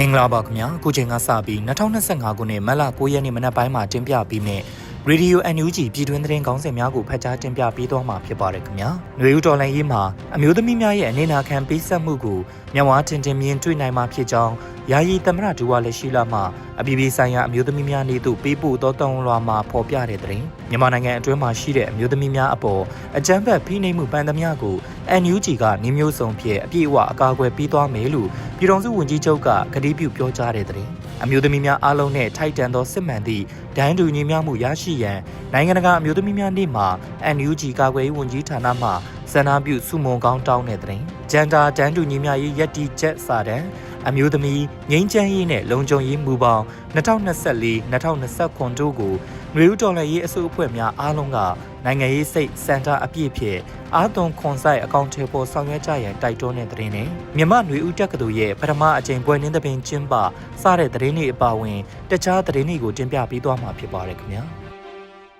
မင်္ဂလာပါခင်ဗျာအခုချိန်ကစပြီး2025ခုနှစ်မတ်လ9ရက်နေ့မနက်ပိုင်းမှာတင်ပြပြီးမြင့်ရေဒီယို NUG ပြည်တွင်းသတင်းကောင်းစင်များကိုဖတ်ကြားတင်ပြပေးသွားမှာဖြစ်ပါတယ်ခင်ဗျာ။ຫນွေဦးတော်လိုင်းရေးမှာအမျိုးသမီးများရဲ့အနေနာခံပေးဆက်မှုကိုမြန်မာတင်တင်မြင်တွေ့နိုင်မှာဖြစ်ကြောင်း ယာယီသမရဒူဝါလက်ရှိလာမှအပြည်ပြည်ဆိုင်ရာအမျိုးသမီးများနေ့သို့ပေးပို့သောတောင်းလွှာမှာဖော်ပြတဲ့သတင်းမြန်မာနိုင်ငံအတွင်းမှာရှိတဲ့အမျိုးသမီးများအပေါ်အကြမ်းဖက်ဖိနှိပ်မှုပန်သမျှကို NUG ကနှီးမျိုးစုံဖြင့်အပြည့်အဝအကာအကွယ်ပေးသွားမယ်လို့ပြည်တော်စုဝန်ကြီးချုပ်ကကတိပြုပြောကြားတဲ့သတင်းအမျိုးသမီးများအားလုံးနဲ့ထိုက်တန်သောစစ်မှန်သည့်ဒိုင်းတူညီမျှမှုရရှိရန်နိုင်ငံတကာအမျိုးသမီးများနေ့မှာ NUG ကာကွယ်ရေးဝန်ကြီးဌာနမှစန္ဒပြုစုမုံကောင်းတောင်းတဲ့သတင်း ဂျန်တာတန်းတူညီမျှရေးယက်တီချက်စာတမ်းအမျိုးသမီးငိမ့်ချမ်းရေးနဲ့လုံခြုံရေးမူပေါင်း2024 2029တို့ကိုငွေဥဒေါ်လာရေးအစုအဖွဲ့များအားလုံးကနိုင်ငံရေးစိတ်စင်တာအပြည့်ဖြင့်အာသွန်ခွန်ဆိုင်အကောင့်ထေပေါ်ဆောင်ရွက်ကြရန်တိုက်တွန်းတဲ့သတင်းနဲ့မြမငွေဥတက်ကတူရဲ့ပထမအကြိမ်ပွဲနှင်းသပင်ကျင်းပစတဲ့သတင်းတွေအပါအဝင် တခြားသတင်းတွေကိုတင်ပြပေးသွားမှာဖြစ်ပါတယ်ခင်ဗျာ။